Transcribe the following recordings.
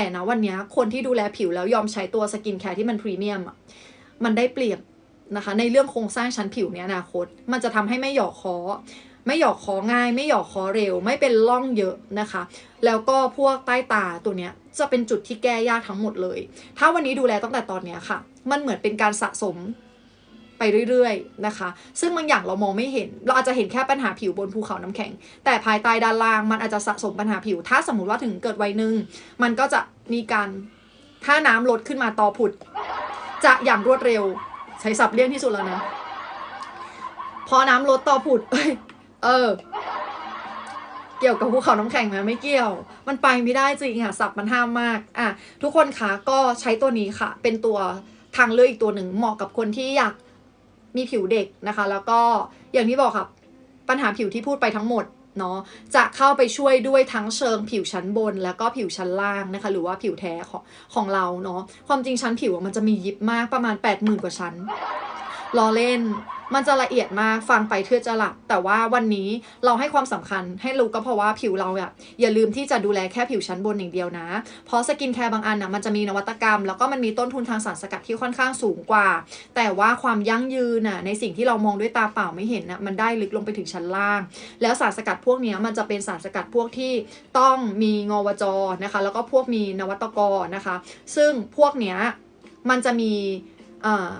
แต่นะวันนี้คนที่ดูแลผิวแล้วยอมใช้ตัวสกินแคร์ที่มันพรีเมียมมันได้เปรียบนะคะ ในเรื่องโครงสร้างชั้นผิวในอนาคต มันจะทำให้ไม่หยอกคอไม่หยอกคอง่าย ไม่หยอกคอเร็ว ไม่เป็นร่องเยอะนะคะ แล้วก็พวกใต้ตาตัวเนี้ยจะเป็นจุดที่แก้ยากทั้งหมดเลย ถ้าวันนี้ดูแลตั้งแต่ตอนเนี้ยค่ะ มันเหมือนเป็นการสะสม ไปเรื่อยๆนะคะ ซึ่งบางอย่างเรามองไม่เห็น เราอาจจะเห็นแค่ปัญหาผิวบนภูเขาน้ำแข็ง แต่ภายใต้ด้านล่างมันอาจจะสะสมปัญหาผิว ถ้าสมมติว่าถึงเกิดวัยหนึ่งมันก็จะมีการถ้าน้ำลดขึ้นมาต่อผุด จะอย่างรวดเร็ว ใช้ศัพท์เลี่ยงที่สุดแล้วนะ พอน้ำลดต่อผุด เออ เกี่ยวกับภูเขาน้ำแข็งไหมไม่เกี่ยว มันไปไม่ได้จริงค่ะสับมันห้ามมากอะทุกคนคะก็ใช้ตัวนี้ค่ะ เป็นตัวทางเลือกอีกตัวหนึ่งเหมาะกับคนที่อยาก มีผิวเด็กนะคะ แล้วก็อย่างที่บอกค่ะปัญหาผิวที่พูดไปทั้งหมดเนาะจะเข้าไปช่วยด้วยทั้งเชิงผิวชั้นบน แล้วก็ผิวชั้นล่างนะคะ หรือว่าผิวแท้ของของเราเนาะความจริงชั้นผิวมันจะมียิบมากประมาณ 8 0,000 กว่าชั้น ล้อเล่น มันจะละเอียดมากฟังไปเพื่อจะหลับ แต่ว่าวันนี้เราให้ความสำคัญให้รู้ก็เพราะว่าผิวเราอะอย่าลืมที่จะดูแลแค่ผิวชั้นบนอย่างเดียวนะ เพราะสกินแคร์บางอันนะมันจะมีนวัตกรรม แล้วก็มันมีต้นทุนทางสารสกัดที่ค่อนข้างสูงกว่า แต่ว่าความยั่งยืนน่ะในสิ่งที่เรามองด้วยตาเปล่าไม่เห็นนะมันได้ลึกลงไปถึงชั้นล่าง แล้วสารสกัดพวกนี้มันจะเป็นสารสกัดพวกที่ต้องมีงวจนะคะ แล้วก็พวกมีนวัตกรนะคะ ซึ่งพวกเนี้ยมันจะมีอ่อ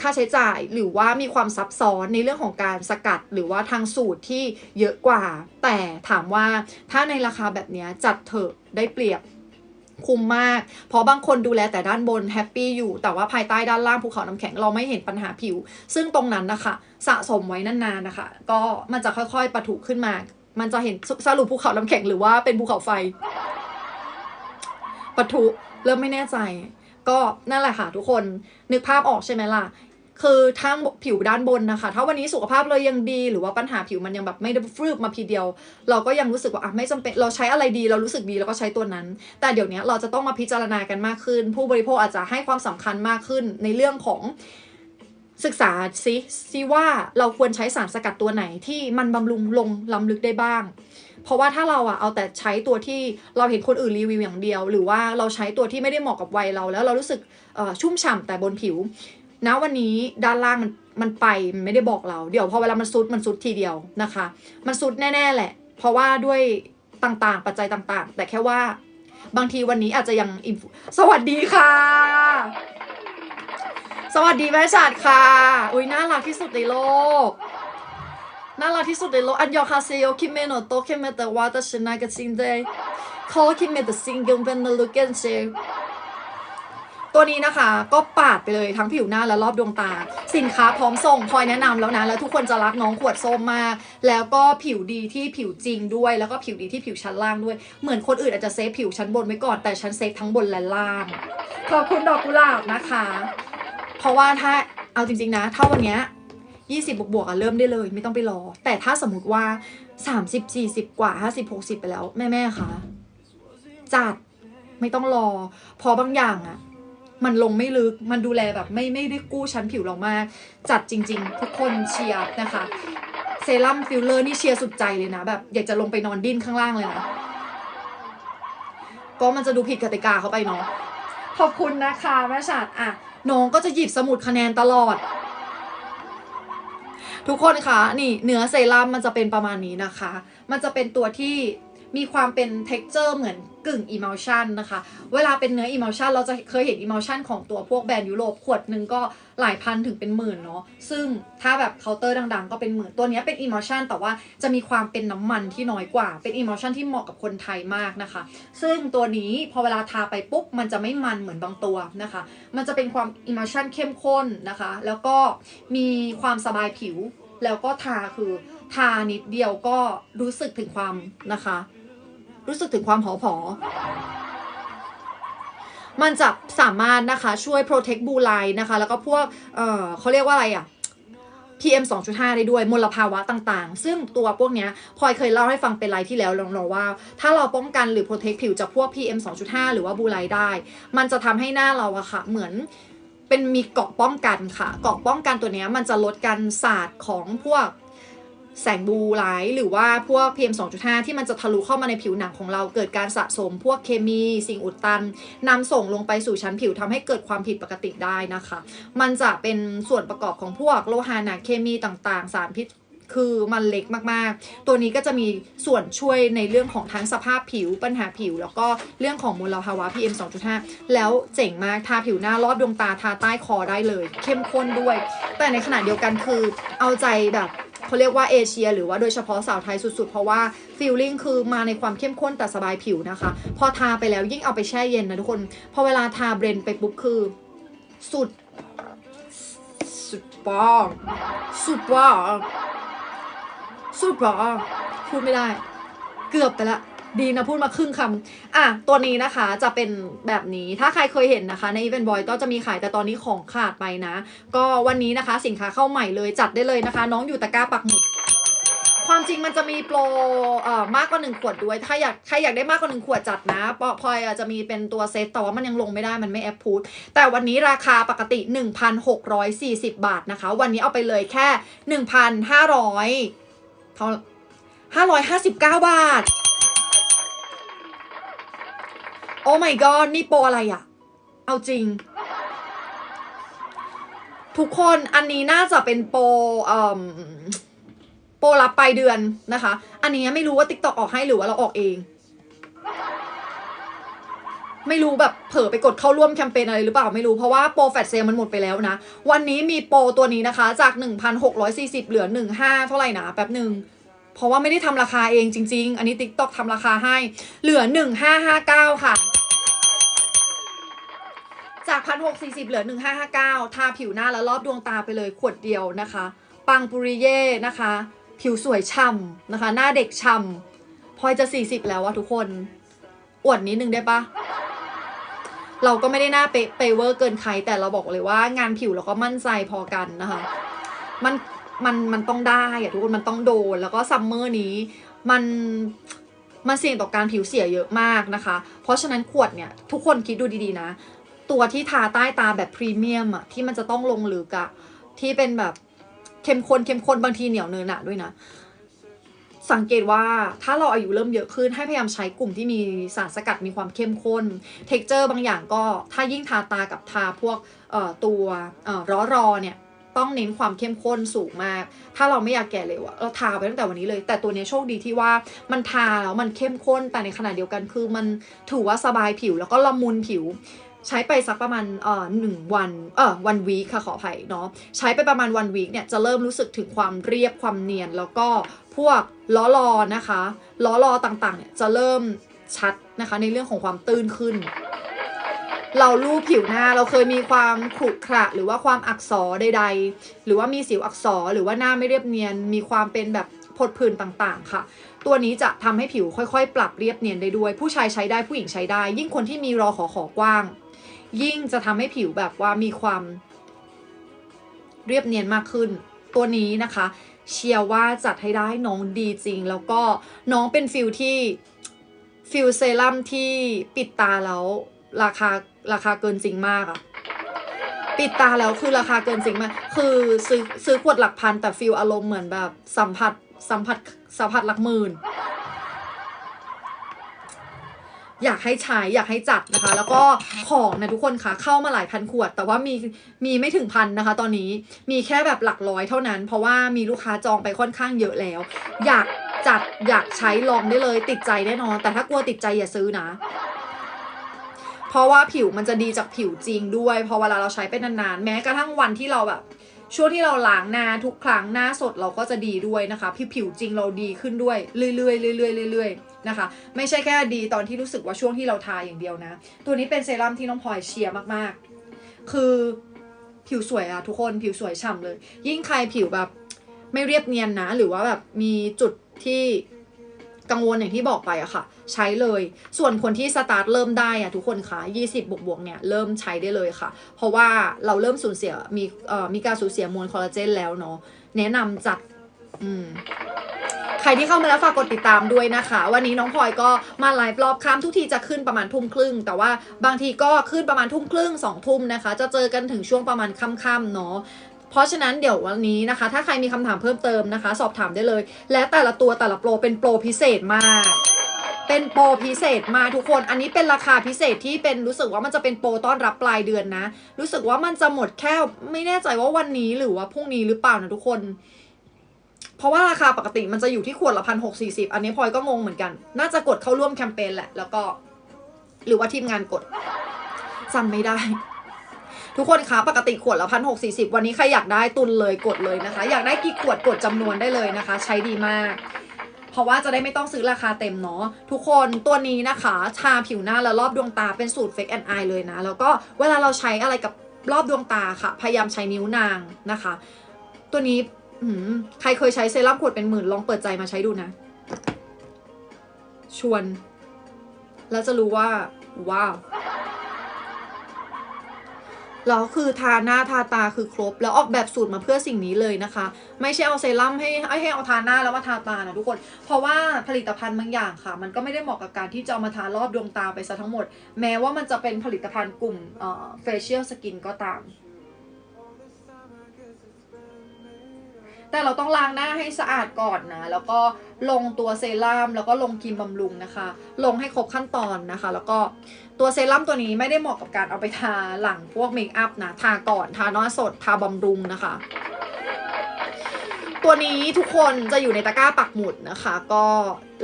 ค่าใช้จ่ายหรือว่ามีความซับซ้อนในเรื่องของการสกัดหรือว่าทางสูตรที่เยอะกว่า แต่ถามว่าถ้าในราคาแบบนี้จัดเถอะได้เปรียบคุ้มมาก เพราะบางคนดูแลแต่ด้านบนแฮปปี้อยู่ แต่ว่าภายใต้ด้านล่างภูเขาน้ำแข็งเราไม่เห็นปัญหาผิว ซึ่งตรงนั้นนะคะ สะสมไว้นานๆนะคะ ก็มันจะค่อยๆปะทุขึ้นมา มันจะเห็นสรุปภูเขาน้ำแข็งหรือว่าเป็นภูเขาไฟปะทุเริ่มไม่แน่ใจ ก็นั่นแหละค่ะทุกคนนึกภาพออกใช่ไหมล่ะ คือทั้งผิวด้านบนนะคะ ถ้าวันนี้สุขภาพเรายังดี หรือว่าปัญหาผิวมันยังแบบไม่ได้ฟืบมาพีเดียว เราก็ยังรู้สึกว่าอะไม่จำเป็นเราใช้อะไรดีเรารู้สึกดีเราก็ใช้ตัวนั้น แต่เดี๋ยวนี้เราจะต้องมาพิจารณากันมากขึ้น ผู้บริโภคอาจจะให้ความสำคัญมากขึ้นในเรื่องของศึกษาซิซิว่าเราควรใช้สารสกัดตัวไหนที่มันบำรุงลงล้ำลึกได้บ้าง เพราะว่าถ้าเราอะเอาแต่ใช้ตัวที่เราเห็นคนอื่นรีวิวอย่างเดียว หรือว่าเราใช้ตัวที่ไม่ได้เหมาะกับวัยเรา แล้วเรารู้สึกชุ่มฉ่ำแต่บนผิว ณวันนี้ด้านล่างมันมันไปมันไม่ได้บอกเราเดี๋ยวพอเวลามันซุดมันซุดทีเดียวนะคะ มันซุดแน่ ๆ แหละ เพราะว่าด้วยต่างๆ ปัจจัยต่างๆ แต่แค่ว่าบางทีวันนี้อาจจะยังอินฟูสวัสดีค่ะ สวัสดีแม่ชาดค่ะ อุ้ยน่ารักที่สุดในโลกน่ารักที่สุดในโลกอันยอคาเซโยคิเมโนโตเคเมเตวาตาชินากาซินเดคอคิเมเตซิงเกิลเบนนลูเกนเซ ตัวนี้นะคะก็ปาดไปเลยทั้งผิวหน้าและรอบดวงตา สินค้าพร้อมส่งพลอยแนะนำแล้วนะ แล้วทุกคนจะรักน้องขวดส้มมาก แล้วก็ผิวดีที่ผิวจริงด้วย แล้วก็ผิวดีที่ผิวชั้นล่างด้วย เหมือนคนอื่นอาจจะเซฟผิวชั้นบนไว้ก่อนแต่ชั้นเซฟทั้งบนและล่าง ขอบคุณดอกกุหลาบนะคะ เพราะว่าถ้าเอาจริง ๆนะถ้าวันนี้ย20บวกบวกๆอะเริ่มได้เลยไม่ต้องไปรอ แต่ถ้าสมมติว่า30 40กว่า50 60ไปแล้ว แม่ๆคะจัดไม่ต้องรอ พอบางอย่างอะ มันลงไม่ลึก มันดูแลแบบไม่ไม่ได้กู้ชั้นผิวเรามาก จัดจริง ๆ ทุกคนเชียร์นะคะ เซรั่มฟิลเลอร์นี่เชียร์สุดใจเลยนะ แบบอยากจะลงไปนอนดิ้นข้างล่างเลยนะ ก็มันจะดูผิดกติกาเขาไปเนาะ ขอบคุณนะคะแม่ชาดอะน้องก็จะหยิบสมุดคะแนนตลอด ทุกคนคะนี่เนื้อเซรั่มมันจะเป็นประมาณนี้นะคะ มันจะเป็นตัวที่ มีความเป็น t e x t อร์เหมือนกึ่ง emulsion นะคะ เวลาเป็นเนื้อ emulsion เราจะเคยเห็น emulsion ของตัวพวกแบรนด์ยุโรปขวดหนึ่งก็หลายพันถึงเป็นหมื่นเนาะ ซึ่งถ้าแบบเคาน์เตอร์ดังๆ ก็เป็นหมื่น ตัวนี้เป็น emulsion แต่ว่าจะมีความเป็นน้ำมันที่น้อยกว่า เป็น emulsion ที่เหมาะกับคนไทยมากนะคะ ซึ่งตัวนี้พอเวลาทาไปปุ๊บมันจะไม่มันเหมือนบางตัวนะคะ มันจะเป็นความ emulsion เข้มข้นนะคะ แล้วก็มีความสบายผิว แล้วก็ทาคือทานิดเดียวก็รู้สึกถึงความนะคะ รู้สึกถึงความหอผอมันจะสามารถนะคะช่วย protect blue light นะคะ แล้วก็พวกเอ่อเขาเรียกว่าอะไรอะ PM 2.5 ได้ด้วยมลภาวะต่างๆ ซึ่งตัวพวกเนี้ยพลอยเคยเล่าให้ฟังเป็นไลฟ์ที่แล้วลองๆว่า ถ้าเราป้องกันหรือ protect ผิวจากพวก PM 2.5 หรือว่าบูไลได้ มันจะทำให้หน้าเราอะค่ะ เหมือนเป็นมีเกาะป้องกันค่ะ เกาะป้องกันตัวเนี้ยมันจะลดการสาดของพวก แสงบูไลท์หรือว่าพวก PM 2.5 ที่มันจะทะลุเข้ามาในผิวหนังของเราเกิดการสะสมพวกเคมีสิ่งอุดตันนำส่งลงไปสู่ชั้นผิวทำให้เกิดความผิดปกติได้นะคะ มันจะเป็นส่วนประกอบของพวกโลหะหนักเคมีต่างๆ สารพิษ คือมันเล็กมากๆ ตัวนี้ก็จะมีส่วนช่วยในเรื่องของทั้งสภาพผิวปัญหาผิว แล้วก็เรื่องของมลภาวะ PM 2.5 แล้วเจ๋งมาก ทาผิวหน้ารอบดวงตาทาใต้คอได้เลย เข้มข้นด้วย แต่ในขณะเดียวกันคือเอาใจแบบเขาเรียกว่าเอเชีย หรือว่าโดยเฉพาะสาวไทยสุดๆ เพราะว่าฟีลลิ่งคือมาในความเข้มข้นแต่สบายผิวนะคะ พอทาไปแล้วยิ่งเอาไปแช่เย็นนะทุกคน พอเวลาทาเบรนไปปุ๊บคือ สุด สุดปังสุดปัง สุดปังพูดไม่ได้ เกือบไปละดีนะพูดมาครึ่งคำอะตัวนี้นะคะจะเป็นแบบนี้ถ้าใครเคยเห็นนะคะ ใน Event Boy ก็จะมีขายแต่ตอนนี้ของขาดไปนะ ก็วันนี้นะคะสินค้าเข้าใหม่เลยจัดได้เลยนะคะ น้องอยู่ตะกร้าปักหมุดความจริงมันจะมีโปรเอ่อมากกว่าหนึ่งขวดด้วย ถ้าอยากใครอยากได้มากกว่าหนึ่งขวดจัดนะปอพลอยจจะมีเป็นตัวเซตแต่ว่ามันยังลงไม่ได้มันไม่แอปพูดแต่วันนี้ราคาปกติ 1,640 บาทนะคะ วันนี้เอาไปเลยแค่ 1,500 เท่า559บาท โอ้ my god นี่โปรอะไรอะเอาจริง ทุกคนอันนี้น่าจะเป็นโปรอ่อโปรรับปลายเดือนนะคะ อันนี้ไม่รู้ว่า TikTok ออกให้หรือว่าเราออกเอง ไม่รู้แบบเผลอไปกดเข้าร่วมแคมเปญอะไรหรือเปล่าไม่รู้เพราะว่าโปรแฟตเซลมันหมดไปแล้วนะ วันนี้มีโปรตัวนี้นะคะจาก 1,640 เหลือ 15 เท่าไหร่นะแป๊บหนึ่งเพราะว่าไม่ได้ทำราคาเองจริง ๆ อันนี้ TikTok ทำราคาให้ เหลือ 1559 ค่ะ จาก 1,640 เหลือ 1559 ทาผิวหน้าแล้วรอบดวงตาไปเลยขวดเดียวนะคะ ปังปุริเย่นะคะ ผิวสวยช่ำนะคะ หน้าเด็กช่ำพลอยจะ 40 แล้วอะทุกคน อวดนิดนึงได้ปะ เราก็ไม่ได้หน้าเป๊ะเปเวอร์เกินใครแต่เราบอกเลยว่างานผิวเราก็มั่นใจพอกันนะคะ มันมันมันต้องได้อะทุกคนมันต้องโดน แล้วก็ซัมเมอร์นี้มันมันเสี่ยงต่อการผิวเสียเยอะมากนะคะ เพราะฉะนั้นขวดเนี่ย ทุกคนคิดดูดีๆนะ ตัวที่ทาใต้ตาแบบพรีเมียมอะที่มันจะต้องลงลึกอะที่เป็นแบบเข้มข้นเข้มข้นบางทีเหนียวเนินหนะด้วยนะ สังเกตว่าถ้าเราอายุเริ่มเยอะขึ้นให้พยายามใช้กลุ่มที่มีสารสกัดมีความเข้มข้น เท็กเจอร์บางอย่างก็ถ้ายิ่งทาตากับทาพวกตัวร้อรอเนี่ยต้องเน้นความเข้มข้นสูงมาก ถ้าเราไม่อยากแก่เร็วอะเราทาไปตั้งแต่วันนี้เลย แต่ตัวนี้โชคดีที่ว่ามันทาแล้วมันเข้มข้น แต่ในขณะเดียวกันคือมันถือว่าสบายผิวแล้วก็ละมุนผิว ใช้ไปสักประมาณเอ่อหนึ่งวันเออวันวีคค่ะขออภัยเนาะ ใช้ไปประมาณวันวีคเนี่ยจะเริ่มรู้สึกถึงความเรียบความเนียน แล้วก็ พวกล้อรอนะคะล้อรอต่างๆเนี่ยจะเริ่มชัดนะคะในเรื่องของความตื้นขึ้น เรารูปผิวหน้าเราเคยมีความขรุขระหรือว่าความอักษรใด ๆ หรือว่ามีสิวอักษรหรือว่าหน้าไม่เรียบเนียน มีความเป็นแบบผดผื่นต่างๆ ค่ะ ตัวนี้จะทำให้ผิวค่อยๆ ปรับเรียบเนียนได้ด้วย ผู้ชายใช้ได้ผู้หญิงใช้ได้ ยิ่งคนที่มีรอขอขอกว้าง ยิ่งจะทำให้ผิวแบบว่ามีความเรียบเนียนมากขึ้น ตัวนี้นะคะ เชียร์ว่าจัดให้ได้น้องดีจริง แล้วก็น้องเป็นฟิลที่ฟิลเซรั่มที่ปิดตาแล้วราคาราคาเกินจริงมากอะปิดตาแล้วคือราคาเกินจริงมาก คือซื้อซื้อขวดหลักพันแต่ฟิลอารมณ์เหมือนแบบสัมผัสสัมผัสสัมผัสหลักหมื่น อยากให้ใช้อยากให้จัดนะคะ แล้วก็ของนะทุกคนคะเข้ามาหลายพันขวด แต่ว่ามีมีไม่ถึงพันนะคะ ตอนนี้มีแค่แบบหลักร้อยเท่านั้น เพราะว่ามีลูกค้าจองไปค่อนข้างเยอะแล้ว อยากจัดอยากใช้ลองได้เลยติดใจแน่นอน แต่ถ้ากลัวติดใจอย่าซื้อนะ เพราะว่าผิวมันจะดีจากผิวจริงด้วย พอเวลาเราใช้ไปนานๆ แม้กระทั่งวันที่เราแบบช่วงที่เราล้างหน้าทุกครั้งหน้าสดเราก็จะดีด้วยนะคะผิวจริงเราดีขึ้นด้วยเรื่อยๆเรื่อยๆเรื่อยๆ นะคะ ไม่ใช่แค่ดีตอนที่รู้สึกว่าช่วงที่เราทาอย่างเดียวนะ ตัวนี้เป็นเซรั่มที่น้องพลอยเชียร์มากๆ คือผิวสวยอะทุกคนผิวสวยฉ่ำเลย ยิ่งใครผิวแบบไม่เรียบเนียนนะ หรือว่าแบบมีจุดที่กังวลอย่างที่บอกไปอะค่ะ ใช้เลย ส่วนคนที่สตาร์ทเริ่มได้อะทุกคนคะ20 บวกบวกเนี่ยเริ่มใช้ได้เลยค่ะ เพราะว่าเราเริ่มสูญเสียมีเอ่อมีการสูญเสียมวลคอลลาเจนแล้วเนาะแนะนำจัดอืม รที่เข้ามาแล้วฝากกดติดตามด้วยนะคะ วันนี้น้องพลอยก็มาไลฟ์รอบค่ำทุกทีจะขึ้นประมาณทุ่มครึ่ง แต่ว่าบางทีก็ขึ้นประมาณทุ่มครึ่งสองทุ่มนะคะ จะเจอกันถึงช่วงประมาณค่ำๆเนาะเพราะฉะนั้นเดี๋ยววันนี้นะคะ ถ้าใครมีคำถามเพิ่มเติมนะคะ สอบถามได้เลย และแต่ละตัวแต่ละโปรเป็นโปรพิเศษมาก เป็นโปรพิเศษมาทุกคน อันนี้เป็นราคาพิเศษที่เป็นรู้สึกว่ามันจะเป็นโปรต้อนรับปลายเดือนนะ รู้สึกว่ามันจะหมดแค่ไม่แน่ใจว่าวันนี้หรือว่าพรุ่งนี้หรือเปล่านะทุกคน เพราะว่าราคาปกติมันจะอยู่ที่ขวดละพันหกสี่สิบอันนี้พลอยก็งงเหมือนกัน น่าจะกดเข้าร่วมแคมเปญแหละ แล้วก็ หรือว่าทีมงานกดจำไม่ได้ ทุกคนคะปกติขวดละพันหกสี่สิบวันนี้ใครอยากได้ตุนเลยกดเลยนะคะ อยากได้กี่ขวดกดจำนวนได้เลยนะคะ ใช้ดีมาก เพราะว่าจะได้ไม่ต้องซื้อราคาเต็มเนาะทุกคนตัวนี้นะคะทาผิวหน้าและรอบดวงตาเป็นสูตร Fake and Eye เลยนะ แล้วก็เวลาเราใช้อะไรกับรอบดวงตาค่ะ พยายามใช้นิ้วนางนะคะ ตัวนี้ ใครเคยใช้เซรั่มขวดเป็นหมื่นลองเปิดใจมาใช้ดูนะ ชวน แล้วจะรู้ว่า ว้าวแล้วคือทาหน้าทาตาคือครบ แล้วออกแบบสูตรมาเพื่อสิ่งนี้เลยนะคะ ไม่ใช่เอาเซรั่มให้ให้เอาทาหน้าแล้วมาทาตานะทุกคน เพราะว่าผลิตภัณฑ์บางอย่างค่ะ มันก็ไม่ได้เหมาะกับการที่จะเอามาทารอบดวงตาไปซะทั้งหมด แม้ว่ามันจะเป็นผลิตภัณฑ์กลุ่มเอ่อ facial skin ก็ตาม แต่เราต้องล้างหน้าให้สะอาดก่อนนะ แล้วก็ลงตัวเซรั่มแล้วก็ลงครีมบำรุงนะคะ ลงให้ครบขั้นตอนนะคะ แล้วก็ตัวเซรั่มตัวนี้ไม่ได้เหมาะกับการเอาไปทาหลังพวกเมคอัพนะ ทาก่อนทาหน้าสดทาบำรุงนะคะตัวนี้ทุกคนจะอยู่ในตะกร้าปักหมุดนะคะ ก็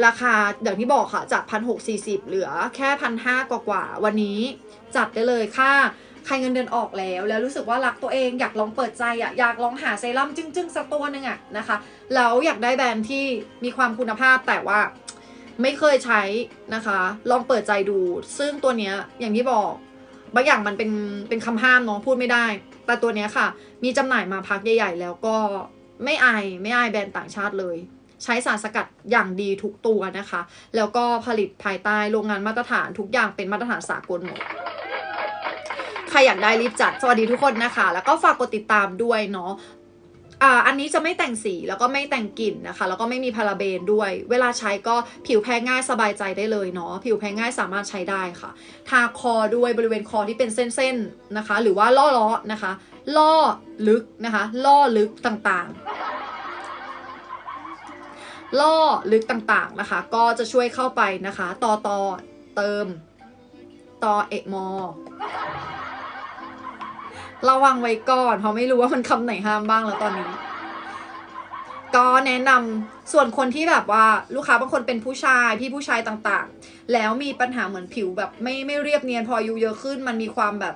ราคาอย่างที่บอกค่ะจากพันหกสี่สิบเหลือแค่พันห้ากว่าๆวันนี้จัดได้เลยค่า ใครเงินเดือนออกแล้ว แล้วรู้สึกว่ารักตัวเองอยากลองเปิดใจอะอยากลองหาเซรั่มจึ้งๆสักตัวหนึ่งอะนะคะแล้วอยากได้แบรนด์ที่มีความคุณภาพแต่ว่าไม่เคยใช้นะคะ ลองเปิดใจดู ซึ่งตัวเนี้ยอย่างที่บอกบางอย่างมันเป็นเป็นคำห้ามเน้องพูดไม่ได้ แต่ตัวเนี้ยค่ะ มีจำหน่ายมาพักใหญ่ ๆ แล้วก็ไม่อายไม่อายแบรนด์ต่างชาติเลย ใช้สารสกัดอย่างดีทุกตัวนะคะ แล้วก็ผลิตภายใต้โรงงานมาตรฐานทุกอย่างเป็นมาตรฐานสากลหมด ใครอยากได้รีบจัด สวัสดีทุกคนนะคะ แล้วก็ฝากกดติดตามด้วยเนาะอ่าอันนี้จะไม่แต่งสีแล้วก็ไม่แต่งกลิ่นนะคะ แล้วก็ไม่มีพาราเบนด้วย เวลาใช้ก็ผิวแพ้ง่ายสบายใจได้เลยเนาะผิวแพ้ง่ายสามารถใช้ได้ค่ะ ทาคอด้วยบริเวณคอที่เป็นเส้นๆนะคะ หรือว่าล่อล้อนะคะ ล่อลึกนะคะ ล่อลึกต่างๆ ล่อลึกต่างๆนะคะ ก็จะช่วยเข้าไปนะคะต่อต่อเติมต่อเอกมอ ระวังไว้ก่อนเพราะไม่รู้ว่ามันคำไหนห้ามบ้างแล้วตอนนี้ ก็แนะนำส่วนคนที่แบบว่าลูกค้าบางคนเป็นผู้ชายพี่ผู้ชายต่างๆ แล้วมีปัญหาเหมือนผิวแบบไม่ไม่เรียบเนียนพออายุเยอะขึ้น มันมีความแบบ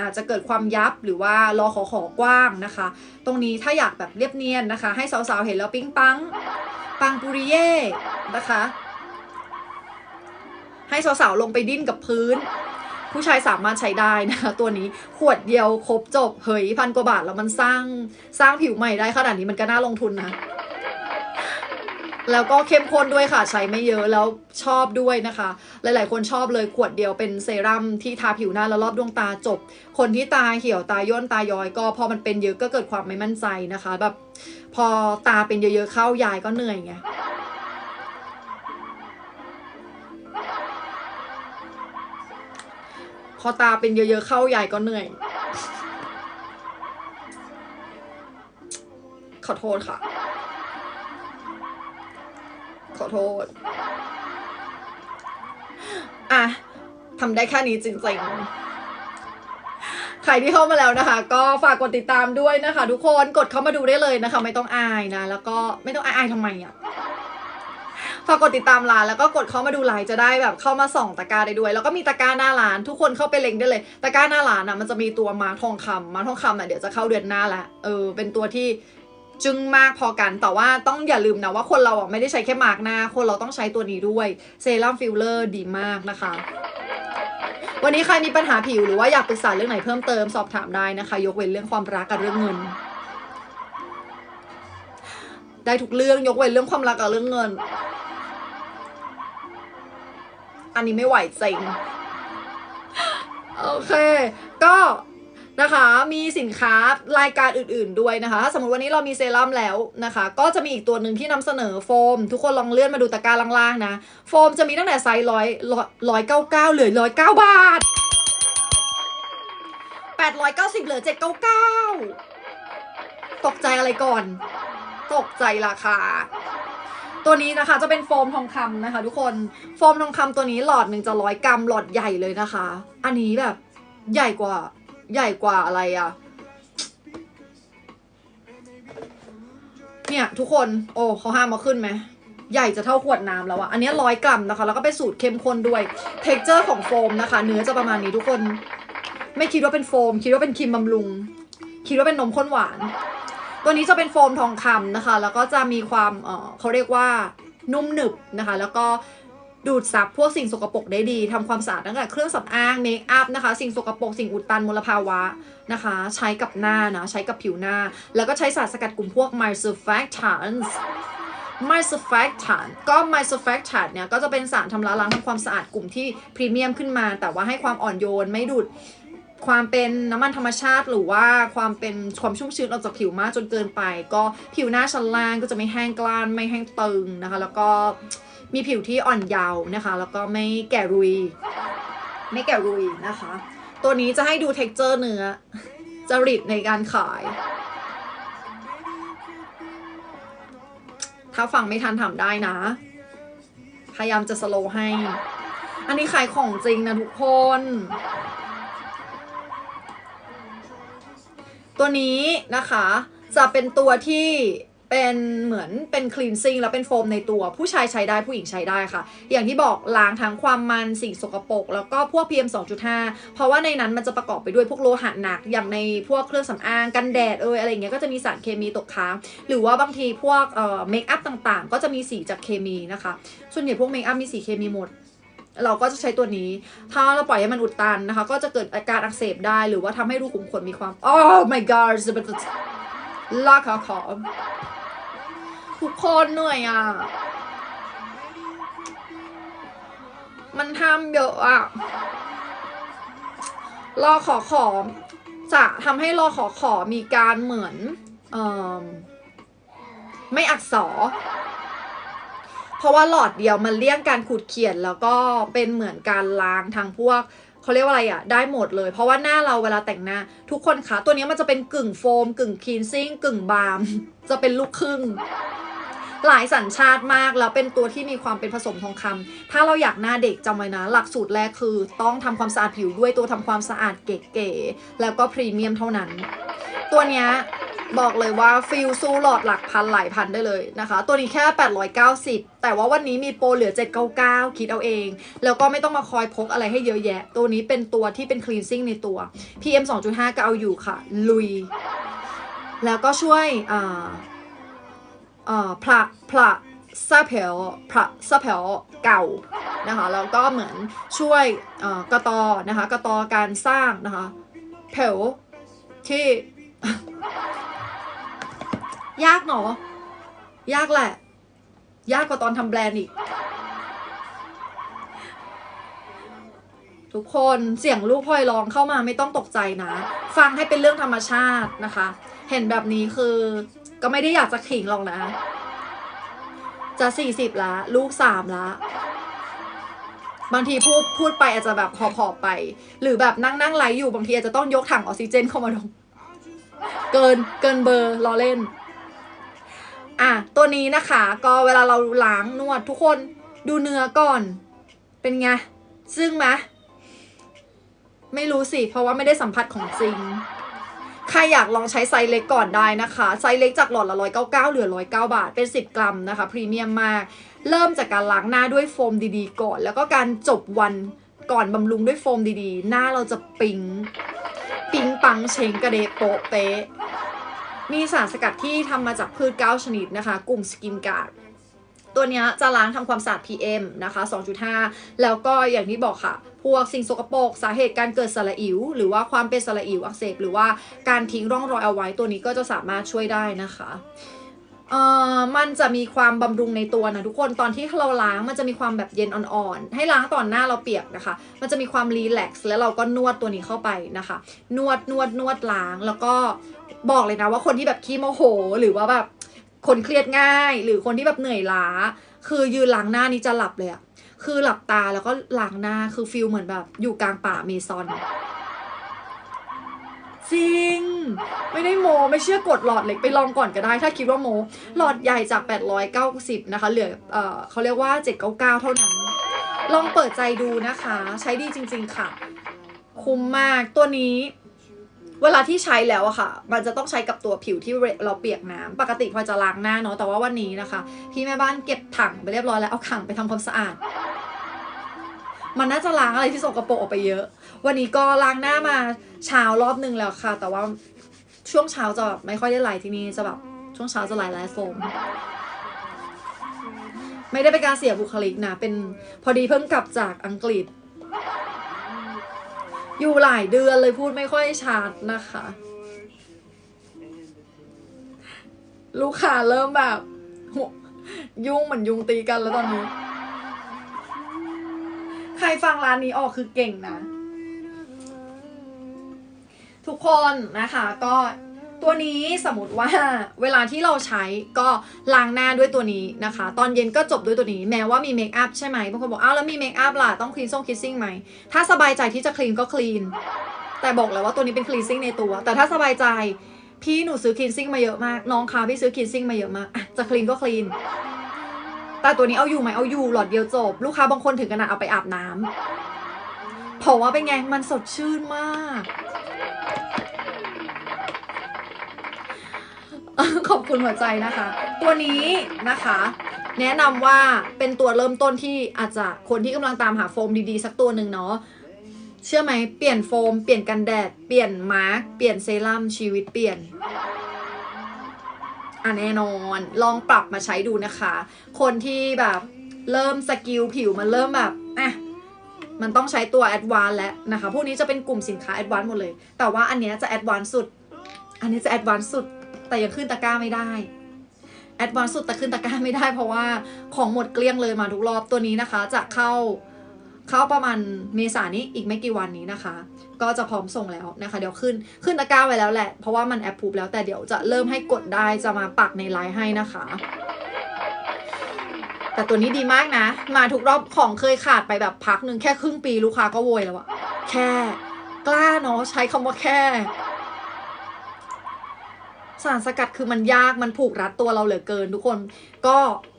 อาจจะเกิดความยับหรือว่ารอขอขอกว้างนะคะ ตรงนี้ถ้าอยากแบบเรียบเนียนนะคะ ให้สาวๆเห็นแล้วปิ๊งปังปังปุริเย่นะคะ ให้สาวๆลงไปดิ้นกับพื้น ผู้ชายสามารถใช้ได้นะคะตัวนี้ขวดเดียวครบจบ เฮ้ยพันกว่าบาทแล้วมันสร้างสร้างผิวใหม่ได้ขนาดนี้มันก็น่าลงทุนนะ แล้วก็เข้มข้นด้วยค่ะใช้ไม่เยอะแล้วชอบด้วยนะคะ หลายๆ คนชอบเลยขวดเดียวเป็นเซรั่มที่ทาผิวหน้าแล้วรอบดวงตาจบ คนที่ตาเหี่ยวตาย่นตาย้อยก็พอมันเป็นเยอะก็เกิดความไม่มั่นใจนะคะ แบบ พอตาเป็นเยอะๆเข้ายายก็เหนื่อยไง พอตาเป็นเยอะ ๆ เข้ายายก็เหนื่อย ขอโทษค่ะ ขอโทษ อะทำได้แค่นี้จริงๆใครที่เข้ามาแล้วนะคะ ก็ฝากกดติดตามด้วยนะคะ ทุกคนกดเข้ามาดูได้เลยนะคะ ไม่ต้องอายนะ แล้วก็ไม่ต้องอายอายทำไมอะ ฝากกดติดตามร้านแล้วก็กดเข้ามาดูไลน์จะได้แบบเข้ามาส่องตะกร้าได้ด้วย แล้วก็มีตะกร้าหน้าร้านทุกคนเข้าไปเล็งได้เลย ตะกร้าหน้าร้านอะมันจะมีตัวมาทองคำมาทองคำอะเดี๋ยวจะเข้าเดือนหน้าละเออเป็นตัวที่จึงมากพอกัน แต่ว่าต้องอย่าลืมนะว่าคนเราอะไม่ได้ใช้แค่มาร์กหน้า คนเราต้องใช้ตัวนี้ด้วย เซรั่มฟิลเลอร์ดีมากนะคะ วันนี้ใครมีปัญหาผิวหรือว่าอยากปรึกษาเรื่องไหนเพิ่มเติมสอบถามได้นะคะ ยกเว้นเรื่องความรักกับเรื่องเงิน ได้ทุกเรื่องยกเว้นเรื่องความรักกับเรื่องเงิน อันนี้ไม่ไหวจริง โอเค ก็นะคะมีสินค้ารายการอื่นๆด้วยนะคะถ้าสมมติวันนี้เรามีเซรั่มแล้วนะคะ ก็จะมีอีกตัวหนึ่งที่นำเสนอโฟม ทุกคนลองเลื่อนมาดูตะกร้าล่างๆนะ โฟมจะมีตั้งแต่ไซส์ร้อยร้อยเก้าเก้าเหลือร้อยเก้าบาทแปดร้อยเก้าสิบเหลือเจ็ดเก้าเก้าตกใจอะไรก่อน ตกใจราคา ตัวนี้นะคะจะเป็นโฟมทองคำนะคะ ทุกคนโฟมทองคำตัวนี้หลอดหนึ่งจะร้อยกรัมหลอดใหญ่เลยนะคะ อันนี้แบบใหญ่กว่าใหญ่กว่าอะไรอะเนี่ยทุกคนโอ้เขาห้ามมาขึ้นไหมใหญ่จะเท่าขวดน้ำแล้วอะอันนี้ร้อยกรัมนะคะ แล้วก็เป็นสูตรเข้มข้นด้วยเท็กเจอร์ของโฟมนะคะ เนื้อจะประมาณนี้ทุกคน ไม่คิดว่าเป็นโฟม คิดว่าเป็นครีมบำรุง คิดว่าเป็นนมข้นหวาน ตัวนี้จะเป็นโฟมทองคำนะคะ แล้วก็จะมีความเออเขาเรียกว่านุ่มหนึบนะคะ แล้วก็ดูดซับพวกสิ่งสกปรกได้ดีทำความสะอาดตั้งแต่เครื่องสำอางเมคอัพนะคะ สิ่งสกปรกสิ่งอุดตันมลภาวะนะคะ ใช้กับหน้านะใช้กับผิวหน้า แล้วก็ใช้สารสกัดกลุ่มพวก m y s u r f a c t a n t s m y s u r f a c t a n t ก็ m y s u r f a c t a n t เนี่ยก็จะเป็นสารทำละล้างทำความสะอาดกลุ่มที่พรีเมียมขึ้นมา แต่ว่าให้ความอ่อนโยนไม่ดูด ความเป็นน้ำมันธรรมชาติ หรือว่าความเป็นความชุ่มชื้นออกจากผิวมากจนเกินไป ก็ผิวหน้าชั้นล่างก็จะไม่แห้งกร้านไม่แห้งตึงนะคะ แล้วก็มีผิวที่อ่อนเยาว์นะคะ แล้วก็ไม่แก่รุย ไม่แก่รุยนะคะ ตัวนี้จะให้ดู t e x t อร์เนื้อจริตในการขาย ถ้าฟังไม่ทันถามได้นะ พยายามจะสโลว์ให้ อันนี้ขายของจริงนะทุกคน ตัวนี้นะคะจะเป็นตัวที่เป็นเหมือนเป็นคลีนซิ่งแล้วเป็นโฟมในตัวผู้ชายใช้ได้ผู้หญิงใช้ได้ค่ะ อย่างที่บอกล้างทั้งความมันสิ่งสกปรกแล้วก็พวก PM 2.5 เพราะว่าในนั้นมันจะประกอบไปด้วยพวกโลหะหนัก อย่างในพวกเครื่องสำอางกันแดดเอยอะไรเงี้ยก็จะมีสารเคมีตกค้าง หรือว่าบางทีพวกเอ่อเมคอัพต่างๆ ก็จะมีสีจากเคมีนะคะ ส่วนใหญ่พวกเมคอัพมีสีเคมีหมด เราก็จะใช้ตัวนี้ ถ้าเราปล่อยให้มันอุดตันนะคะ ก็จะเกิดอาการอักเสบได้หรือว่าทำให้รูขุมขนมีความ oh my god จะเป็นลากขาขอทุกคนเหนื่อยอะ มันทำเยอะอะรอขอขอจะทำให้รอขอขอมีการเหมือน เอไม่อักษร เพราะว่าหลอดเดียวมันเลี่ยงการขูดเขียนแล้วก็เป็นเหมือนการล้างทางพวกเขาเรียกว่าอะไรอะได้หมดเลย เพราะว่าหน้าเราเวลาแต่งหน้า ทุกคนคะตัวนี้มันจะเป็นกึ่งโฟม กึ่งคลีนซิ่งกึ่งบาล์มจะเป็นลูกครึ่ง หลายสัญชาติมากแล้วเป็นตัวที่มีความเป็นผสมทองคำถ้าเราอยากหน้าเด็กจำไว้นะ หลักสูตรแรกคือ ต้องทำความสะอาดผิวด้วยตัวทำความสะอาดเก๋ๆแล้วก็พรีเมียมเท่านั้น ตัวเนี้ย บอกเลยว่าฟิลสู้หลอดหลักพันหลายพันได้เลยนะคะ ตัวนี้แค่ 890 แต่ว่าวันนี้มีโปรเหลือ 799 คิดเอาเอง แล้วก็ไม่ต้องมาคอยพกอะไรให้เยอะแยะ ตัวนี้เป็นตัวที่เป็นคลีนซิ่งในตัว PM 2.5 ก็เอาอยู่ค่ะ ลุย แล้วก็ช่วยอ่าอ่าพระพระซาเพลพระซาเพลเก่านะคะแล้วก็เหมือนช่วยอ่ากระตอนะคะกระตอการสร้างนะคะเพลที่ ยากเนาะยากแหละ ยากกว่าตอนทำแบรนด์อีก ทุกคนเสียงลูกพลอยร้องเข้ามาไม่ต้องตกใจนะ ฟังให้เป็นเรื่องธรรมชาตินะคะ เห็นแบบนี้คือ ก็ไม่ได้อยากจะขิงหรอกนะ จะสี่สิบละ ลูกสามละบางทีพูดพูดไปอาจจะแบบหอบๆไป หรือแบบนั่งนั่งไลฟ์อยู่บางทีอาจจะต้องยกถังออกซิเจนเข้ามาดมเกินเกินเบอร์ล้อเล่น อะตัวนี้นะคะ ก็เวลาเราล้างนวดทุกคนดูเนื้อก่อน เป็นไง ซึ่งไหมไม่รู้สิ เพราะว่าไม่ได้สัมผัสของจริง ใครอยากลองใช้ไซส์เล็กก่อนได้นะคะ ไซส์เล็กจากหลอดละร้อยเก้าเก้าเหลือร้อยเก้าบาท เป็นสิบกรัมนะคะ พรีเมียมมาก เริ่มจากการล้างหน้าด้วยโฟมดีๆ ก่อน แล้วก็การจบวันก่อนบำรุงด้วยโฟมดีๆ หน้าเราจะปิง ปิงปังเชงกระเดะโปะเป๊ะ มีสารสกัดที่ทำมาจากพืช 9 ชนิดนะคะ กลุ่มสกินการ์ดตัวนี้จะล้างทำความสะอาด PM นะคะ 2.5 แล้วก็อย่างที่บอกค่ะ พวกสิ่งสกปรกสาเหตุการเกิดสระอิว หรือว่าความเป็นสระอิวอักเสบหรือว่าการทิ้งร่องรอยเอาไว้ตัวนี้ก็จะสามารถช่วยได้นะคะ เอ่อมันจะมีความบำรุงในตัวนะทุกคนตอนที่เราล้างมันจะมีความแบบเย็นอ่อนๆให้ล้างตอนหน้าเราเปียกนะคะ มันจะมีความรีแลกซ์แล้วเราก็นวดตัวนี้เข้าไปนะคะ นวดนวดนวดล้างแล้วก็บอกเลยนะว่าคนที่แบบขี้โมโห หรือว่าแบบคนเครียดง่าย หรือคนที่แบบเหนื่อยล้า คือยืนล้างหน้านี้จะหลับเลยอะคือหลับตาแล้วก็ล้างหน้าคือฟิลเหมือนแบบอยู่กลางป่าเมซอน จริง ไม่ได้โม ไม่เชื่อกดหลอดเล็กไปลองก่อนก็ได้ ถ้าคิดว่าโม หลอดใหญ่จาก 890 นะคะ เหลือเอ่อเขาเรียกว่า 799 เท่านั้น ลองเปิดใจดูนะคะ ใช้ดีจริง ๆ ค่ะ คุ้มมากตัวนี้ เวลาที่ใช้แล้วอะค่ะ มันจะต้องใช้กับตัวผิวที่เราเปียกน้ำปกติพอจะล้างหน้าเนาะแต่ว่าวันนี้นะคะ พี่แม่บ้านเก็บถังไปเรียบร้อยแล้วเอาถังไปทำความสะอาด มันน่าจะล้างอะไรที่สกปรกออกไปเยอะ วันนี้ก็ล้างหน้ามาเช้ารอบหนึ่งแล้วค่ะ แต่ว่าช่วงเช้าจะแบบไม่ค่อยได้ไลฟ์ที่นี่จะแบบช่วงเช้าจะไลฟ์ไลฟ์โฟม ไม่ได้เป็นการเสียบุคลิกนะ เป็นพอดีเพิ่งกลับจากอังกฤษ อยู่หลายเดือนเลยพูดไม่ค่อยชัดนะคะ ลูกค้าเริ่มแบบยุ่งเหมือนยุงตีกันแล้วตอนนี้ ใครฟังร้านนี้ออกคือเก่งนะ ทุกคนนะคะก็ตัวนี้สมมติว่าเวลาที่เราใช้ก็ล้างหน้าด้วยตัวนี้นะคะ ตอนเย็นก็จบด้วยตัวนี้แม้ว่ามีเมคอัพใช่ไหมบางคนบอกอ้าวแล้วมีเมคอัพล่ะต้องคลีนซ่งคิสซิ่งไหมถ้าสบายใจที่จะคลีนก็คลีน แต่บอกเลยว่าตัวนี้เป็นคลีนซิ่งในตัว แต่ถ้าสบายใจพี่หนูซื้อคลีนซิ่งมาเยอะมากน้องคะพี่ซื้อคลีนซิ่งมาเยอะมากจะคลีนก็คลีน แต่ตัวนี้เอาอยู่ไหมเอาอยู่หลอดเดียวจบ ลูกค้าบางคนถึงขนาดเอาไปอาบน้ำเพราะว่าเป็นไงมันสดชื่นมาก ขอบคุณหัวใจนะคะ ตัวนี้นะคะ แนะนำว่าเป็นตัวเริ่มต้นที่อาจจะคนที่กำลังตามหาโฟมดีๆ สักตัวหนึ่งเนาะเชื่อไหมเปลี่ยนโฟม เปลี่ยนกันแดด เปลี่ยนมาร์กเปลี่ยนเซรั่มชีวิตเปลี่ยน อะแน่นอน ลองปรับมาใช้ดูนะคะ คนที่แบบเริ่มสกิลผิวมันเริ่มแบบอะมันต้องใช้ตัวแอดวานแล้วนะคะ พวกนี้จะเป็นกลุ่มสินค้าแอดวานหมดเลย แต่ว่าอันเนี้ยจะแอดวานสุด อันนี้จะแอดวานสุด แต่ยังขึ้นตะกร้าไม่ได้ แอดวานสุดแต่ขึ้นตะกร้าไม่ได้ เพราะว่าของหมดเกลี้ยงเลยมาทุกรอบตัวนี้นะคะ จะเข้าเข้าประมาณเมษานี้อีกไม่กี่วันนี้นะคะ ก็จะพร้อมส่งแล้วนะคะ เดี๋ยวขึ้นขึ้นตะกร้าไว้แล้วแหละ เพราะว่ามันแอปพูบแล้วแต่เดี๋ยวจะเริ่มให้กดได้จะมาปักในไลน์ให้นะคะ แต่ตัวนี้ดีมากนะ มาทุกรอบของเคยขาดไปแบบพักหนึ่งแค่ครึ่งปีลูกค้าก็โวยแล้วอะแค่กล้าเนาะใช้คำว่าแค่สารสกัดคือมันยากมันผูกรัดตัวเราเหลือเกิน ทุกคนก็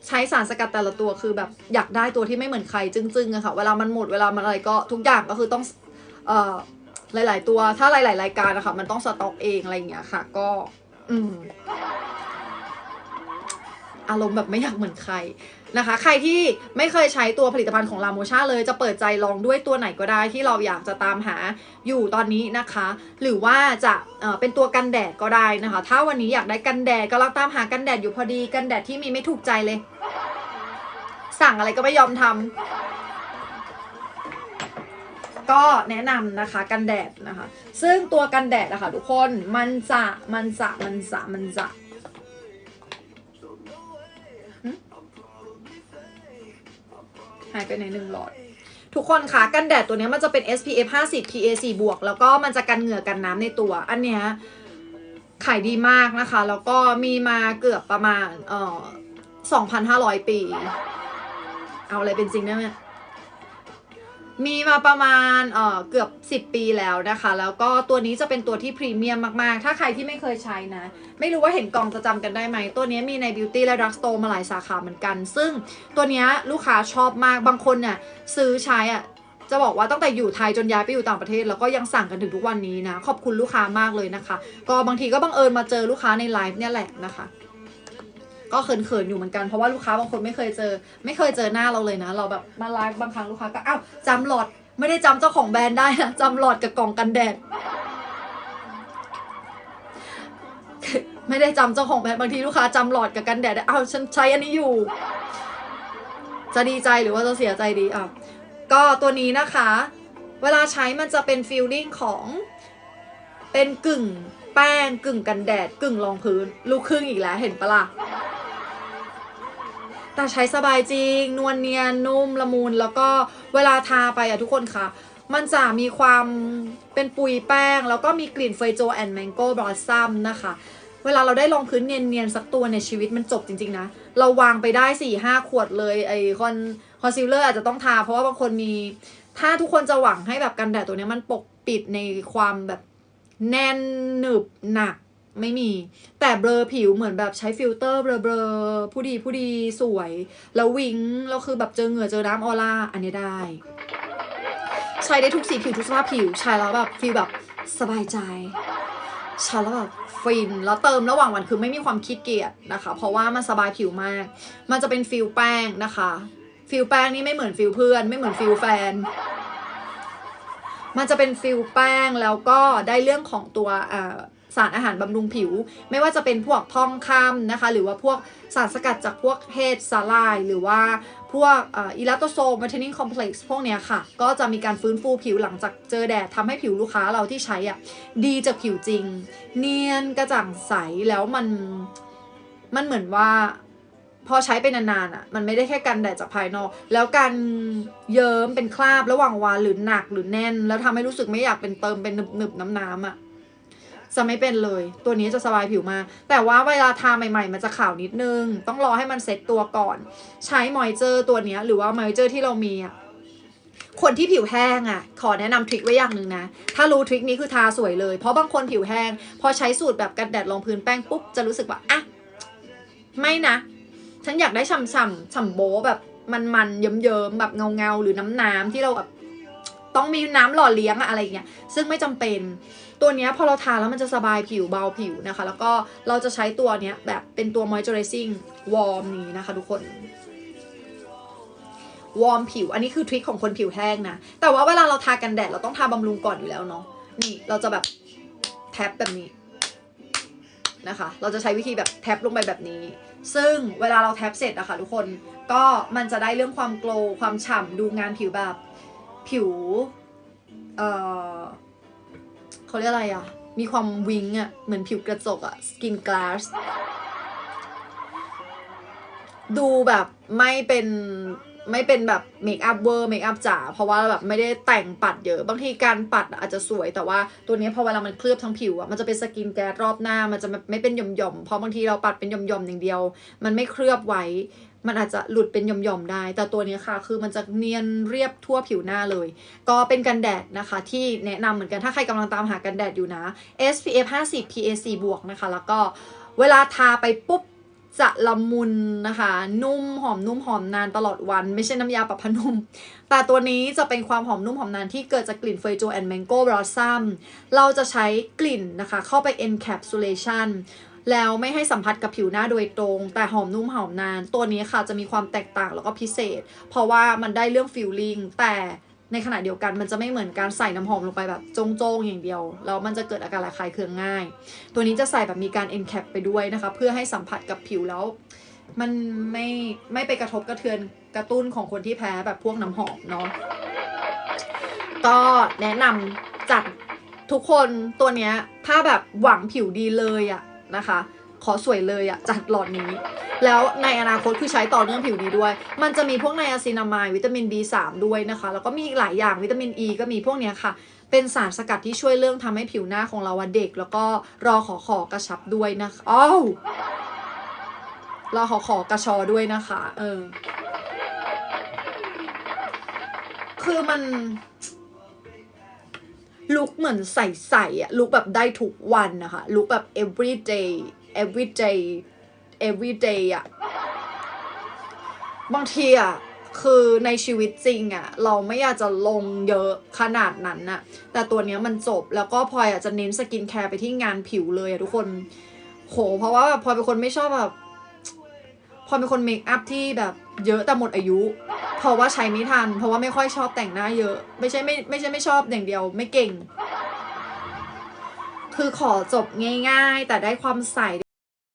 ใช้สารสกัดแต่ละตัวคือแบบอยากได้ตัวที่ไม่เหมือนใครจึ้งๆอะค่ะ เวลามันหมดเวลามันอะไรก็ทุกอย่างก็คือต้องเอ่อ หลาย ๆ ตัวถ้าหลาย ๆ รายการนะคะมันต้องสต็อกเองอะไรอย่างเงี้ยค่ะ ก็ อืม อารมณ์แบบไม่อยากเหมือนใครนะคะ ใครที่ไม่เคยใช้ตัวผลิตภัณฑ์ของลาโมชาเลยจะเปิดใจลองด้วยตัวไหนก็ได้ที่เราอยากจะตามหาอยู่ตอนนี้นะคะ หรือว่าจะเอ่อเป็นตัวกันแดดก็ได้นะคะ ถ้าวันนี้อยากได้กันแดดก็ลังตามหากันแดดอยู่พอดีกันแดดที่มีไม่ถูกใจเลย สั่งอะไรก็ไม่ยอมทำ ก็แนะนำนะคะกันแดดนะคะ ซึ่งตัวกันแดดนะคะทุกคนมันจะมันจะมันจะมันจะหายไปในหนึ่งหลอด ทุกคนคะกันแดดตัวนี้มันจะเป็น SPF 50 PA 4บวก แล้วก็มันจะกันเหงื่อกันน้ำในตัว อันเนี้ยขายดีมากนะคะ แล้วก็มีมาเกือบประมาณเอ่อ2,500 ปี เอาอะไรเป็นจริงได้ไหม มีมาประมาณเอ่อเกือบ 10 ปีแล้วนะคะ แล้วก็ตัวนี้จะเป็นตัวที่พรีเมียมมาก ๆ ถ้าใครที่ไม่เคยใช้นะ ไม่รู้ว่าเห็นกล่องจะจำกันได้ไหม ตัวนี้มีใน Beauty และ Drug Store มาหลายสาขาเหมือนกัน ซึ่งตัวนี้ลูกค้าชอบมาก บางคนเนี่ยซื้อใช้อะจะบอกว่าตั้งแต่อยู่ไทยจนย้ายไปอยู่ต่างประเทศ แล้วก็ยังสั่งกันถึงทุกวันนี้นะ ขอบคุณลูกค้ามากเลยนะคะ ก็บางทีก็บังเอิญมาเจอลูกค้าในไลฟ์เนี่ยแหละนะคะ ก็เขินๆอยู่เหมือนกันเพราะว่าลูกค้าบางคนไม่เคยเจอ ไม่เคยเจอหน้าเราเลยนะ เราแบบมาไลฟ์บางครั้งลูกค้าก็อ้าวจำหลอดไม่ได้จำเจ้าของแบรนด์ได้นะจำหลอดกับกล่องกันแดดไม่ได้จำเจ้าของแบรนด์บางทีลูกค้าจำหลอดกับกันแดดได้อ้าวฉันใช้อันนี้อยู่ จะดีใจหรือว่าจะเสียใจดีอะก็ตัวนี้นะคะ เวลาใช้มันจะเป็นฟีลลิ่งของเป็นกึ่งแป้งกึ่งกันแดดกึ่งรองพื้น ลูกครึ่งอีกแล้วเห็นปะล่ะ ต่ใช้สบายจริง นวลเนียนนุ่มละมุนแล้วก็เวลาทาไปอะทุกคนคะมันจะมีความเป็นปุยแป้ง แล้วก็มีกลิ่นเฟยโจแอนด์แมงโก้บลอสซัมนะคะ เวลาเราได้ลองพื้นเนียนๆสักตัวในยชีวิตมันจบจริงๆนะ เราวางไปได้4ี่ห้าขวดเลยไอคอนคอนซีลเลอร์อาจจะต้องทา เพราะว่าบางคนมี ถ้าทุกคนจะหวังให้แบบกันแดดตัวนี้มันปกปิดในความแบบแน่นหนึบหนัก ไม่มี แต่เบลอผิวเหมือนแบบใช้ฟิลเตอร์เบลอเบลอผู้ดีผู้ดีสวย แล้ววิงแล้วคือแบบเจอเหงื่อเจอน้ำออร่าอันนี้ได้ ใช้ได้ทุกสีผิวทุกสภาพผิวใช้แล้วแบบฟีลแบบสบายใจใช้แล้วแบบฟินแล้วเติมระหว่างวันคือไม่มีความขี้เกียจนะคะ เพราะว่ามันสบายผิวมาก มันจะเป็นฟิลแป้งนะคะฟิลแป้งนี่ไม่เหมือนฟิลเพื่อนไม่เหมือนฟิลแฟนมันจะเป็นฟิลแป้งแล้วก็ได้เรื่องของตัวอ่า สารอาหารบำรุงผิว ไม่ว่าจะเป็นพวกทองคำนะคะ หรือว่าพวกสารสกัดจากพวกเฮดสาลาย หรือว่าพวกอิลาโตโซมัทเทนนิ่งคอมเพล็กซ์พวกเนี้ยค่ะ ก็จะมีการฟื้นฟูผิวหลังจากเจอแดดทำให้ผิวลูกค้าเราที่ใช้อะดีจากผิวจริง เนียนกระจ่างใสแล้วมันมันเหมือนว่าพอใช้ไปนานๆอะ มันไม่ได้แค่กันแดดจากภายนอก แล้วการเยิ้มเป็นคราบระหว่างวันหรือหนักหรือแน่น แล้วทำให้รู้สึกไม่อยากเป็นเติมเป็นหนึบๆน้ำๆอะ จะไม่เป็นเลย ตัวนี้จะสบายผิวมา แต่ว่าเวลาทาใหม่ๆ มันจะขาวนิดนึง ต้องรอให้มันเซ็ตตัวก่อน ใช้มอยเจอร์ตัวนี้หรือว่ามอยเจอร์ที่เรามีอะคนที่ผิวแห้งอะ ขอแนะนำทริคไว้อย่างหนึ่งนะ ถ้ารู้ทริคนี้คือทาสวยเลย เพราะบางคนผิวแห้ง พอใช้สูตรแบบกันแดดรองพื้นแป้งปุ๊บ จะรู้สึกว่า อะ ไม่นะ ฉันอยากได้ฉ่ำๆฉ่ำโบแบบมันๆเยิ้มๆแบบเงาๆหรือน้ำๆที่เราแบบต้องมีน้ำหล่อเลี้ยงอะอะไรอย่างเงี้ย ซึ่งไม่จำเป็น ตัวนี้พอเราทาแล้วมันจะสบายผิวเบาผิวนะคะ แล้วก็เราจะใช้ตัวนี้แบบเป็นตัว moisturizing warm นี้นะคะทุกคนวอร์มผิว อันนี้คือทริคของคนผิวแห้งนะ แต่ว่าเวลาเราทากันแดดเราต้องทาบำรุงก่อนอยู่แล้วเนาะ นี่เราจะแบบแท็บแบบนี้นะคะ เราจะใช้วิธีแบบแท็บลงไปแบบนี้ ซึ่งเวลาเราแท็บเสร็จอะค่ะทุกคน ก็มันจะได้เรื่องความโกลว์ความฉ่ำดูงานผิวแบบผิว เอ่อ เขาเรียกอะไรอะมีความวิงอะเหมือนผิวกระจกอะสกินกลาส ดูแบบไม่เป็นไม่เป็นแบบเมคอัพเวอร์เมคอัพจ๋าเพราะว่าแบบไม่ได้แต่งปัดเยอะ บางทีการปัดอาจจะสวยแต่ว่าตัวนี้พอเวลามันเคลือบทั้งผิวอะมันจะเป็นสกินแกรรอบหน้า มันจะไม่เป็นหย่อมๆเพราะบางทีเราปัดเป็นหย่อมๆอย่างเดียว มันไม่เคลือบไว้ มันอาจจะหลุดเป็นหย่อมๆได้ แต่ตัวนี้ค่ะ คือมันจะเนียนเรียบทั่วผิวหน้าเลย ก็เป็นกันแดดนะคะ ที่แนะนำเหมือนกันถ้าใครกำลังตามหากันแดดอยู่นะ SPF 50 PA 4บวกนะคะ แล้วก็เวลาทาไปปุ๊บจะละมุนนะคะ นุ่มหอมนุ่มหอมนานตลอดวัน ไม่ใช่น้ำยาปรับผ้านุ่ม แต่ตัวนี้จะเป็นความหอมนุ่มหอมนานที่เกิดจากกลิ่นเฟยโจแอนด์แมงโก้บลอสซัมเราจะใช้กลิ่นนะคะ เข้าไป encapsulation แล้วไม่ให้สัมผัสกับผิวหน้าโดยตรง แต่หอมนุ่มหอมนาน ตัวนี้ค่ะจะมีความแตกต่างแล้วก็พิเศษ เพราะว่ามันได้เรื่องฟิลลิ่งแต่ในขณะเดียวกันมันจะไม่เหมือนการใส่น้ำหอมลงไปแบบโจ้งๆอย่างเดียวแล้วมันจะเกิดอาการระคายเคืองง่าย ตัวนี้จะใส่แบบมีการ end cap ไปด้วยนะคะ เพื่อให้สัมผัสกับผิวแล้ว มันไม่ไม่ไปกระทบกระเทือนกระตุ้นของคนที่แพ้แบบพวกน้ำหอมเนาะก็แนะนำจัดทุกคนตัวเนี้ยถ้าแบบหวังผิวดีเลยอะ นะคะ ขอสวยเลยอะจัดหลอดนี้ แล้วในอนาคตคือใช้ต่อเนื่องผิวดีด้วย มันจะมีพวกไนอาซินามายวิตามิน B3 ด้วยนะคะ แล้วก็มีอีกหลายอย่างวิตามิน E ก็มีพวกเนี้ยค่ะเป็นสารสกัดที่ช่วยเรื่องทำให้ผิวหน้าของเราเด็ก แล้วก็รอขอขอกระชับด้วยนะคะอ้าวรอขอขอกระชอด้วยนะคะ เออ คือมัน ลุคเหมือนใส่ๆอะลุคแบบได้ทุกวันนะคะลุคแบบ every day every day every day อะบางทีอะคือในชีวิตจริงอะเราไม่อยากจะลงเยอะขนาดนั้นน่ะแต่ตัวเนี้ยมันจบแล้วก็พลอยอาจจะเน้นสกินแคร์ไปที่งานผิวเลยอะทุกคนโหเพราะว่าแบบพลอยเป็นคนไม่ชอบแบบ อเป็นคนเมคอัพที่แบบเยอะแต่หมดอายุ เพราะว่าใช้ไม่ทัน เพราะว่าไม่ค่อยชอบแต่งหน้าเยอะ ไม่ใช่ไม่ไม่ใช่ไม่ชอบอย่างเดียว ไม่เก่ง คือขอจบง่าย ๆ แต่ได้ความใส